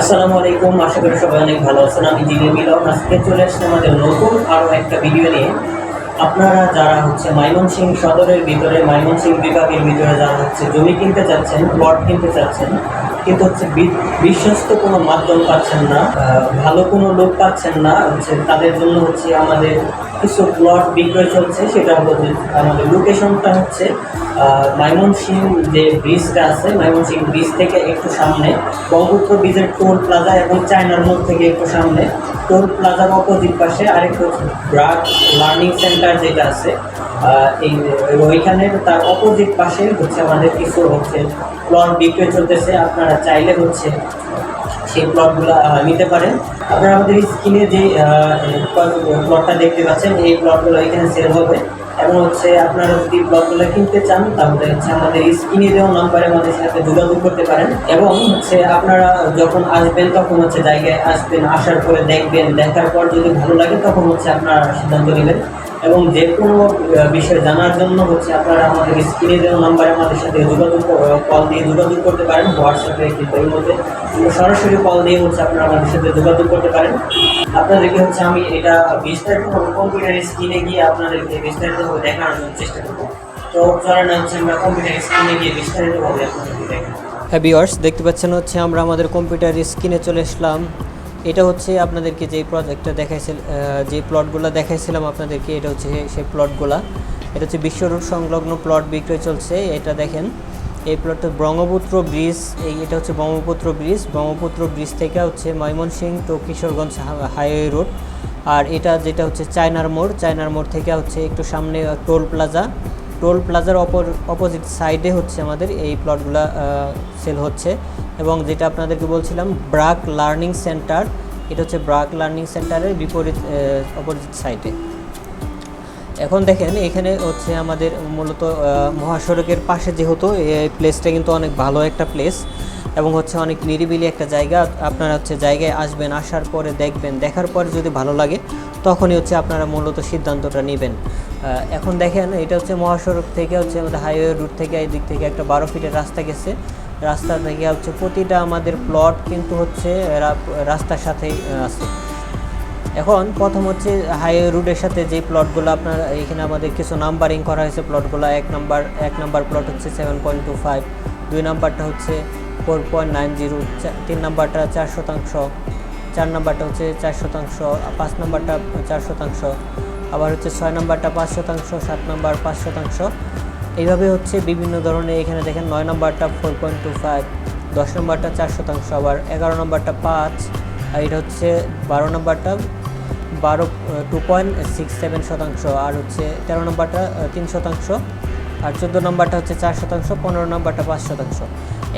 আসসালামু আলাইকুম, আশা করি সবাই অনেক ভালো আছেন। আমি জিগে মিলন। আজকে চলে আসছি আমাদের নতুন আরও একটা ভিডিও নিয়ে। আপনারা যারা হচ্ছে ময়মনসিংহ সদরের ভিতরে, ময়মনসিংহ বিভাগের ভিতরে যারা হচ্ছে জমি কিনতে চাচ্ছেন প্লট কিনতে চাচ্ছেন, কিন্তু হচ্ছে বিশ্বস্ত কোনো মাধ্যম পাচ্ছেন না ভালো কোনো লোক পাচ্ছেন না, হচ্ছে তাদের জন্য হচ্ছে আমাদের কিছু প্লট বিক্রয় চলছে সেটা যে আমাদের লোকেশনটা হচ্ছে আহ, ময়মনসিংহ যে ব্রিজটা আছে ময়মনসিংহ ব্রিজ থেকে একটু সামনে ব্রহ্মপুত্র ব্রিজের টোল প্লাজা এবং চায়নার মোড় থেকে একটু সামনে টোল প্লাজার অপোজিট পাশে আরেকটু ড্রাগ লার্নিং সেন্টার যেটা আছে এই ওইখানে তার অপোজিট পাশে হচ্ছে আমাদের কিছু হচ্ছে প্লট বিক্রয় চলতেছে আপনারা চাইলে হচ্ছে সেই প্লটগুলো নিতে পারেন। আপনারা আমাদের স্ক্রিনে যে প্লটটা দেখতে পাচ্ছেন এই প্লটগুলো এখানে সেল হবে। এবং হচ্ছে আপনারা যদি প্লটগুলো কিনতে চান, তাহলে হচ্ছে আমাদের স্ক্রিনে দেওয়া নাম্বারে আমাদের সাথে যোগাযোগ করতে পারেন। এবং হচ্ছে আপনারা যখন আসবেন, তখন হচ্ছে জায়গায় আসবেন, আসার পরে দেখবেন, দেখার পর যদি ভালো লাগে, তখন হচ্ছে আপনারা সিদ্ধান্ত নেবেন। এবং যে কোনো বিষয় জানার জন্য হচ্ছে আপনারা আমাদের স্ক্রিনে দেওয়া নাম্বারে আমাদের সাথে যোগাযোগ কল দিয়ে যোগাযোগ করতে পারেন হোয়াটসঅ্যাপে কিন্তু এর মধ্যে সরাসরি কল দিয়ে হচ্ছে আপনারা আমাদের সাথে যোগাযোগ করতে পারেন। আপনাদেরকে হচ্ছে আমি এটা বিস্তারিতভাবে কম্পিউটার স্ক্রিনে গিয়ে আপনাদেরকে বিস্তারিতভাবে দেখানোর চেষ্টা করব। তো হচ্ছে আমরা গিয়ে হ্যাঁ ভিওয়ার্স দেখতে পাচ্ছেন হচ্ছে আমরা আমাদের কম্পিউটার স্ক্রিনে চলে আসলাম। এটা হচ্ছে আপনাদেরকে যেই প্রজেক্টটা দেখাইছিল যে প্লটগুলো দেখাইছিলাম আপনাদেরকে, এটা হচ্ছে সেই- সেই প্লটগুলা এটা হচ্ছে বিশ্ব রোড সংলগ্ন প্লট বিক্রয় চলছে, এটা দেখেন। এই প্লটটা ব্রহ্মপুত্র ব্রিজ এই এটা হচ্ছে ব্রহ্মপুত্র ব্রিজ ব্রহ্মপুত্র ব্রিজ থেকে হচ্ছে Mymensingh to Kishoreganj highway road আর এটা যেটা হচ্ছে চায়নার মোড় চায়নার মোড় থেকে হচ্ছে একটু সামনে টোল প্লাজা টোল প্লাজার অপর অপোজিট সাইডে হচ্ছে আমাদের এই প্লটগুলো সেল হচ্ছে। এবং যেটা আপনাদেরকে বলছিলাম, ব্রাক লার্নিং সেন্টার, এটা হচ্ছে ব্রাক লার্নিং সেন্টারের বিপরীত অপোজিট সাইডে এখন দেখেন, এখানে হচ্ছে আমাদের মূলত মহাসড়কের পাশে যেহেতু এই প্লেসটা কিন্তু অনেক ভালো একটা প্লেস এবং হচ্ছে অনেক নিরিবিলি একটা জায়গা, আপনারা হচ্ছে জায়গায় আসবেন, আসার পরে দেখবেন, দেখার পরে যদি ভালো লাগে, তখনই হচ্ছে আপনারা মূলত সিদ্ধান্তটা নেবেন। এখন দেখেন, এটা হচ্ছে মহাসড়ক থেকে হচ্ছে আমাদের হাইওয়ে রুট থেকে এই দিক থেকে একটা বারো ফিটের রাস্তা গেছে। রাস্তা থেকে হচ্ছে প্রতিটা আমাদের প্লট কিন্তু হচ্ছে রাস্তার সাথেই আছে। এখন প্রথম হচ্ছে হাইওয়ে রুটের সাথে যে প্লটগুলো আপনার, এখানে আমাদের কিছু নাম্বারিং করা হয়েছে প্লটগুলো এক নাম্বার এক নাম্বার প্লট হচ্ছে সেভেন পয়েন্ট টু ফাইভ দুই নাম্বারটা হচ্ছে ফোর পয়েন্ট নাইন জিরো তিন নাম্বারটা চার শতাংশ, চার নাম্বারটা হচ্ছে চার শতাংশ, পাঁচ নাম্বারটা চার শতাংশ। আবার হচ্ছে ছয় নাম্বারটা পাঁচ শতাংশ, সাত নাম্বার পাঁচ শতাংশ। এইভাবে হচ্ছে বিভিন্ন ধরনের এখানে দেখেন নয় নাম্বারটা ফোর পয়েন্ট টু ফাইভ দশ নম্বরটা চার শতাংশ, আবার এগারো নম্বরটা পাঁচ, আর এটা হচ্ছে বারো নম্বরটা বারো টু পয়েন্ট সিক্স সেভেন শতাংশ, আর হচ্ছে তেরো নম্বরটা তিন শতাংশ, আর চোদ্দ নম্বরটা হচ্ছে চার শতাংশ, পনেরো নম্বরটা পাঁচ শতাংশ।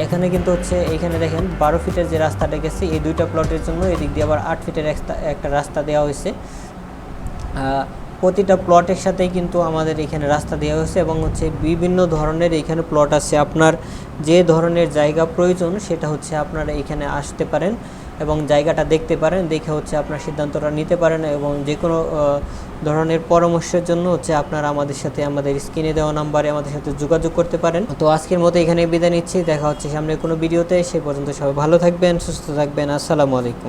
এখানে কিন্তু হচ্ছে এখানে দেখেন বারো ফিটের যে রাস্তাটা গেছে, এই দুইটা প্লটের জন্য এদিক দিয়ে আবার আট ফিটের একটা রাস্তা দেওয়া হয়েছে। প্রতিটা প্লটের সাথেই কিন্তু আমাদের এখানে রাস্তা দেওয়া হয়েছে এবং হচ্ছে বিভিন্ন ধরনের এখানে প্লট আছে। আপনার যে ধরনের জায়গা প্রয়োজন সেটা হচ্ছে আপনারা এখানে আসতে পারেন এবং জায়গাটা দেখতে পারেন, দেখে হচ্ছে আপনার সিদ্ধান্তটা নিতে পারেন এবং যে কোনো ধরনের পরামর্শের জন্য হচ্ছে আপনারা আমাদের সাথে আমাদের স্ক্রিনে দেওয়া নাম্বারে আমাদের সাথে যোগাযোগ করতে পারেন। তো আজকের মতো এখানে বিদায় নিচ্ছি। দেখা হচ্ছে সামনে কোনো ভিডিওতে। সে পর্যন্ত সবাই ভালো থাকবেন, সুস্থ থাকবেন। আসসালামু আলাইকুম।